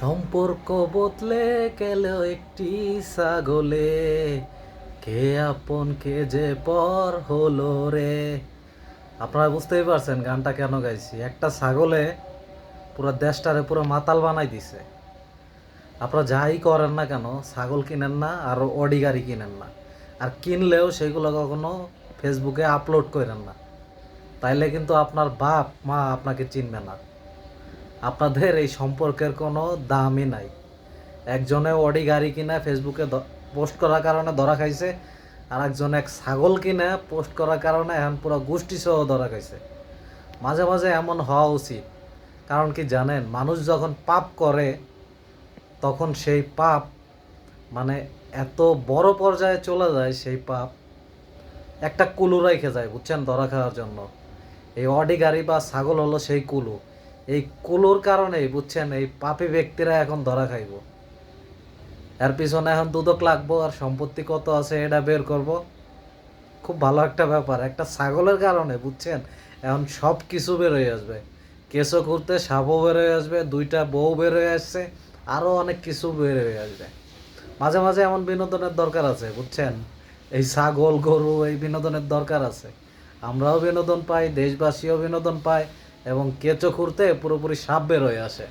সম্পর্ক বদলে গেল একটি ছাগলে। কে আপন, কে যে পর হলো রে? আপনারা বুঝতেই পারছেন গানটা কেন গাইছি। একটা ছাগলে পুরো দেশটারে পুরো মাতাল বানাই দিছে। আপনারা যাই করেন না কেন, ছাগল কিনেন না আর অডি গাড়ি কিনেন না। আর কিনলেও সেগুলো কখনো ফেসবুকে আপলোড করেন না। তাইলে কিন্তু আপনার বাপ, মা আপনাকে চিনবে না। আপনাদের এই সম্পর্কের কোনো দামই নাই। একজনে অডি গাড়ি কিনা ফেসবুকে পোস্ট করার কারণে ধরা খাইছে আর একজন এক ছাগল কিনে পোস্ট করার কারণে এখন পুরো গোষ্ঠী সহ ধরা খাইছে। মাঝে মাঝে এমন হওয়া উচিত, কারণ কি জানেন, মানুষ যখন পাপ করে, তখন সেই পাপ মানে এত বড় পর্যায়ে চলে যায় সেই পাপ, একটা কুলু রেখে যায়, বুঝছেন? ধরা খাওয়ার জন্য। এই অডি গাড়ি বা ছাগল হলো সেই কুলু। এই কুলোর কারণেই, বুঝছেন? এই পাপী ব্যক্তিরা এখন ধরা খাইব। এর পিছনে এখন দুদক লাগবো, আর সম্পত্তি কত আছে এটা বের করব। খুব ভালো একটা ব্যাপার। একটা ছাগলের কারণে, বুঝছেন? এখন সব কিছু বের হয়ে আসবে। কেঁচো করতে সাপও বের হয়ে আসবে, দুইটা বউ বের হয়ে আসছে আরও অনেক কিছু বের হয়ে আসবে। মাঝে মাঝে এমন বিনোদনের দরকার আছে, বুঝছেন? এই ছাগল, গরু, এই বিনোদনের দরকার আছে। আমরাও বিনোদন পাই, দেশবাসীও বিনোদন পায় এবং কেঁচো খুঁড়তে পুরোপুরি সাপ বের হয়ে আসে।